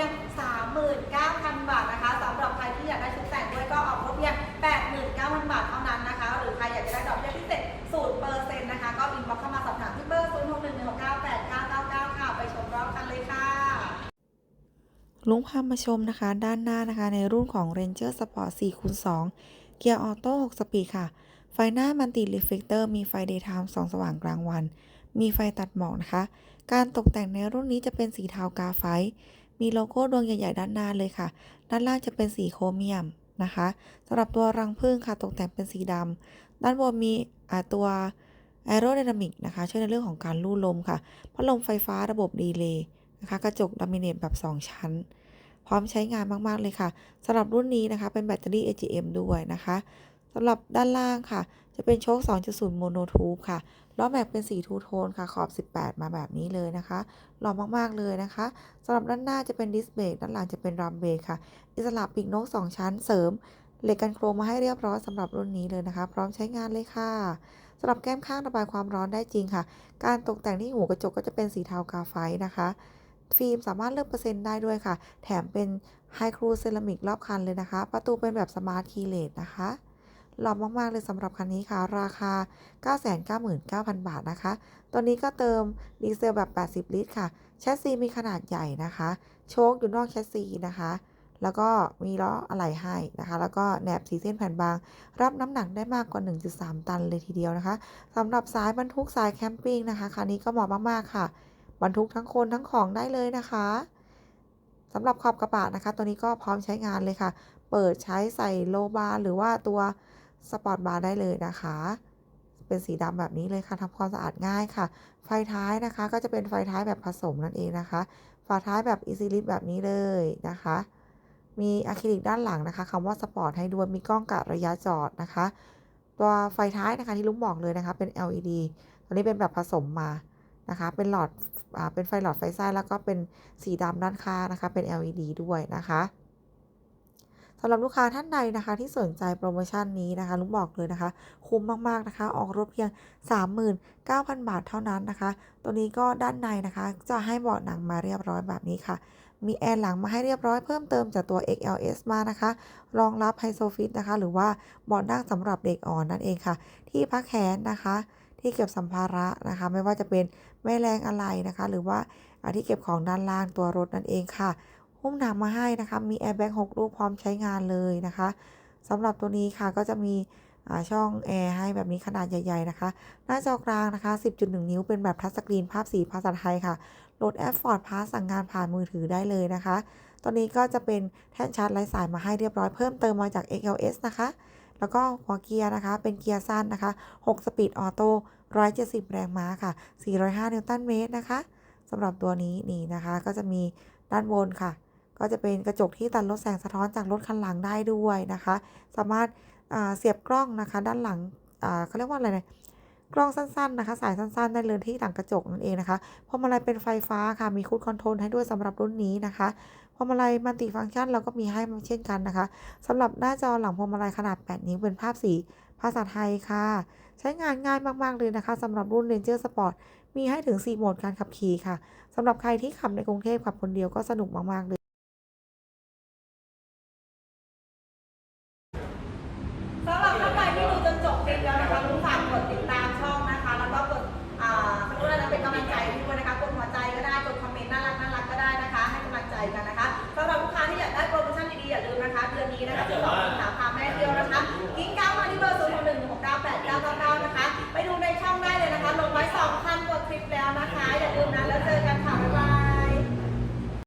พียง 39,000 บาทนะคะสำหรับใครที่อยากได้ชุดแต่งด้วยก็ออกรถเพียง 89,000 บาทเท่านั้นนะคะ หรือใครอยากจะได้ดอกเบี้ยพิเศษ0%นะคะ ก็อินบ็อกซ์เข้ามาสอบถามที่เบอร์ 0611698999 ค่ะ ไปชมรอบกันเลยค่ะลุงพามาชมนะคะ ด้านหน้านะคะ ในรุ่นของ Ranger Sport 4คูณ2เกียร์ออโต้6สปีดค่ะ ไฟหน้ามันติรีเฟกเตอร์มีไฟ Daytime ส่องสว่างกลางวัน มีไฟตัดหมอกนะคะ การตกแต่งในรุ่นนี้จะเป็นสีเทากาไฟ มีโลโก้ดวงใหญ่ๆด้านหน้าเลยค่ะ ด้านล่างจะเป็นสีโครเมียมนะคะสำหรับตัวรังผึ้งค่ะตกแต่งเป็นสีดำด้านบนมีตัว a e r o d y n a m i c นะคะช่วยในเรื่องของการลู่ลมค่ะพัดลมไฟฟ้าระบบดีเลย์นะคะกระจกลามิเนตแบบ 2 ชั้น พร้อมใช้งานมาก ๆ เลยค่ะสำหรับรุ่นนี้นะคะเป็นแบตเตอรี่ AGM ด้วยนะคะสำหรับด้านล่างค่ะ จะเป็นโชค 2.0 โมโนทูบค่ะ ล้อแม็กเป็นสีทูโทนค่ะ ขอบ 18 มาแบบนี้เลยนะคะ หล่อมากๆเลยนะคะสำหรับด้านหน้าจะเป็นดิสเบรกด้านหลังจะเป็นรัมเบรกค่ะ อิสระปีกนก 2 ชั้นเสริมเหล็กกันโครงมาให้เรียบร้อยสำหรับรุ่นนี้เลยนะคะ พร้อมใช้งานเลยค่ะสำหรับแก้มข้างระบายความร้อนได้จริงค่ะ การตกแต่งที่หูกระจกก็จะเป็นสีเทากาไฟนะคะฟิล์มสามารถเลือกเปอร์เซ็นต์ได้ด้วยค่ะ แถมเป็นไฮครูเซรามิกรอบคันเลยนะคะ ประตูเป็นแบบสมาร์ทคีเลสนะคะ หล่อมากๆเลยสำหรับคันนี้ค่ะ ราคา 999,000 บาทนะคะตอนนี้ก็เติมดีเซลแบบ 80 ลิตรค่ะ แชสซีมีขนาดใหญ่นะคะ โชคอยู่นอกแชสซีนะคะ แล้วก็มีล้ออะไหล่ให้นะคะ แล้วก็แหนบสีเส้นแผ่นบาง รับน้ำหนักได้มากกว่า 1.3 ตันเลยทีเดียวนะคะสำหรับสายบรรทุกสายแคมปิ้งนะคะคันนี้ก็เหมาะมากๆค่ะ บรรทุกทั้งคนทั้งของได้เลยนะคะสำหรับขอบกระบะนะคะ ตัวนี้ก็พร้อมใช้งานเลยค่ะ เปิดใช้ใส่โลบาร์หรือว่าตัว สปอร์ตบาร์ได้เลยนะคะ เป็นสีดำแบบนี้เลยค่ะทำความสะอาดง่ายค่ะ ไฟท้ายนะคะก็จะเป็นไฟท้ายแบบผสมนั่นเองนะคะ ฝาท้ายแบบอีซิลิฟแบบนี้เลยนะคะ มีอะคริลิกด้านหลังนะคะคำว่าสปอร์ตให้ด้วยมีกล้องกะระยะจอดนะคะ ตัวไฟท้ายนะคะที่ลุงบอกเลยนะคะ เป็น LED ตัวนี้เป็นแบบผสมมานะคะ เป็นหลอดอเป็นไฟหลอดไฟซ้ายแล้วก็เป็นสีดำด้านข้างนะคะ เป็น LED ด้วยนะคะ สำหรับลูกค้าท่านใดนะคะที่สนใจโปรโมชั่นนี้นะคะลุงบอกเลยนะคะ คุ้มมากๆนะคะ ออกรถเพียง 39,000 บาทเท่านั้นนะคะ ตัวนี้ก็ด้านในนะคะ จะให้เบาะหนังมาเรียบร้อยแบบนี้ค่ะ มีแอร์หลังมาให้เรียบร้อยเพิ่มเติมจากตัว XLS มานะคะ รองรับไฮโซฟิตนะคะ หรือว่าเบาะนั่งสำหรับเด็กอ่อนนั่นเองค่ะ ที่พักแขนนะคะ ที่เก็บสัมภาระนะคะ ไม่ว่าจะเป็นแม่แรงอะไรนะคะ หรือว่าอที่เก็บของด้านล่างตัวรถนั่นเองค่ะ หุ้มหนังมาให้นะคะ มีแอร์แบ็ก6ลูกพร้อมใช้งานเลยนะคะสำหรับตัวนี้ค่ะก็จะมีช่องแอร์ให้แบบนี้ขนาดใหญ่ ๆนะคะ หน้าจอกลางนะคะ 10.1 นิ้วเป็นแบบทัชสกรีนภาพสีภาษาไทยค่ะ โหลดแอป Ford Pass สั่งงานผ่านมือถือได้เลยนะคะ ตอนนี้ก็จะเป็นแท่นชาร์จไร้สายมาให้เรียบร้อยเพิ่มเติมมาจาก XLS นะคะ แล้วก็หัวเกียร์นะคะ เป็นเกียร์สั้นนะคะ 6 สปีดออโต้ 170 แรงม้าค่ะ 405 นิวตันเมตรนะคะสำหรับตัวนี้นี่นะคะ ก็จะมีด้านบนค่ะ ก็จะเป็นกระจกที่ตัดลดแสงสะท้อนจากรถคันหลังได้ด้วยนะคะ สามารถเสียบกล้องนะคะ ด้านหลังเขาเรียกว่าอะไรนะกล้องสั้นๆนะคะ สายสั้นๆ ได้เลยที่หลังกระจกนั่นเองนะคะพวงมาลัยเป็นไฟฟ้าค่ะ มีคูดคอนโทรลให้ด้วยสำหรับรุ่นนี้นะคะพวงมาลัยมัลติฟังก์ชันเราก็มีให้เช่นกันนะคะสำหรับหน้าจอหลังพวงมาลัยขนาด 8 นิ้วเป็นภาพสีภาษาไทยค่ะ ใช้งานง่ายมากๆเลยนะคะสำหรับรุ่น Ranger Sport มีให้ถึง 4 โหมดการขับขี่ค่ะสำหรับใครที่ขับในกรุงเทพขับคนเดียวก็สนุกมากๆเลย Gracias.